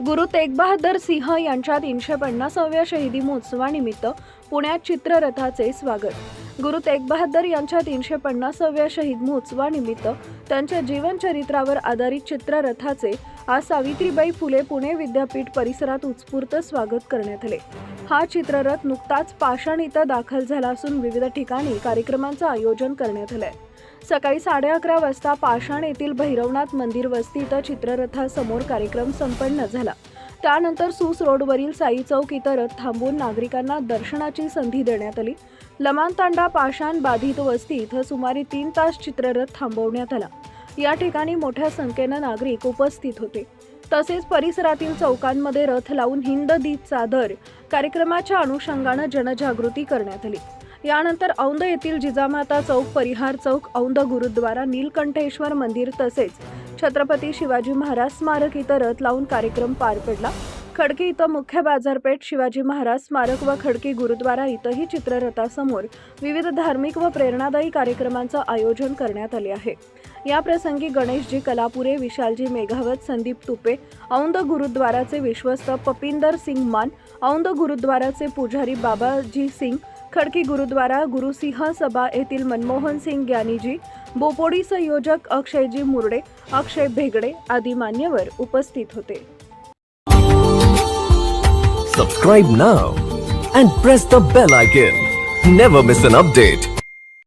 गुरु तेग बहादर सिंह यांच्या तीनशे पन्नासाव्या शहीदी महोत्सवानिमित्त पुण्यात चित्ररथाचे स्वागत. गुरु तेग बहादर यांच्या तीनशे पन्नासाव्या शहीद महोत्सवानिमित्त त्यांच्या जीवनचरित्रावर आधारित चित्ररथाचे आज सावित्रीबाई फुले पुणे विद्यापीठ परिसरात उत्स्फूर्त स्वागत करण्यात आले. हा चित्ररथ नुकताच पाषाण इथं दाखल झाला असून विविध ठिकाणी कार्यक्रमांचं आयोजन करण्यात आलंय. सकाळी साडे अकरा वाजता पाषाण येथील भैरवनाथ मंदिर वस्ती इथं चित्ररथासमोर कार्यक्रम संपन्न झाला. त्यानंतर सूस रोडवरील साई चौक इतरत थांबून नागरिकांना दर्शनाची संधी देण्यात आली. लमानतांडा पाषाण बाधित वस्ती इथं सुमारे तीन तास चित्ररथ थांबवण्यात आला. या ठिकाणी मोठ्या संख्येनं नागरिक उपस्थित होते. तसेच परिसरातील चौकांमध्ये रथ लावून हिंद दीप चादर कार्यक्रमाच्या अनुषंगानं जनजागृती करण्यात आली. यानंतर औंध येथील जिजामाता चौक परिहार चौक औंध गुरुद्वारा नीलकंठेश्वर मंदिर तसेच छत्रपती शिवाजी महाराज स्मारक इथं रथ लावून कार्यक्रम पार पडला. खडकी इथं मुख्य बाजारपेठ शिवाजी महाराज स्मारक व खडकी गुरुद्वारा इथंही चित्ररथासमोर विविध धार्मिक व प्रेरणादायी कार्यक्रमांचं आयोजन करण्यात आले आहे. या प्रसंगी गणेशजी कलापुरे विशालजी मेघावत संदीप तुपे औंध गुरुद्वाराचे विश्वस्त पपिंदर सिंग मान औंध गुरुद्वाराचे पुजारी बाबाजी सिंग खडकी गुरुद्वारा गुरुसिंह सभा येथील मनमोहन सिंग ग्यानीजी बोपोडी संयोजक अक्षयजी मुरडे अक्षय भेगडे आदी मान्यवर उपस्थित होते. Subscribe now and press the bell icon never miss an update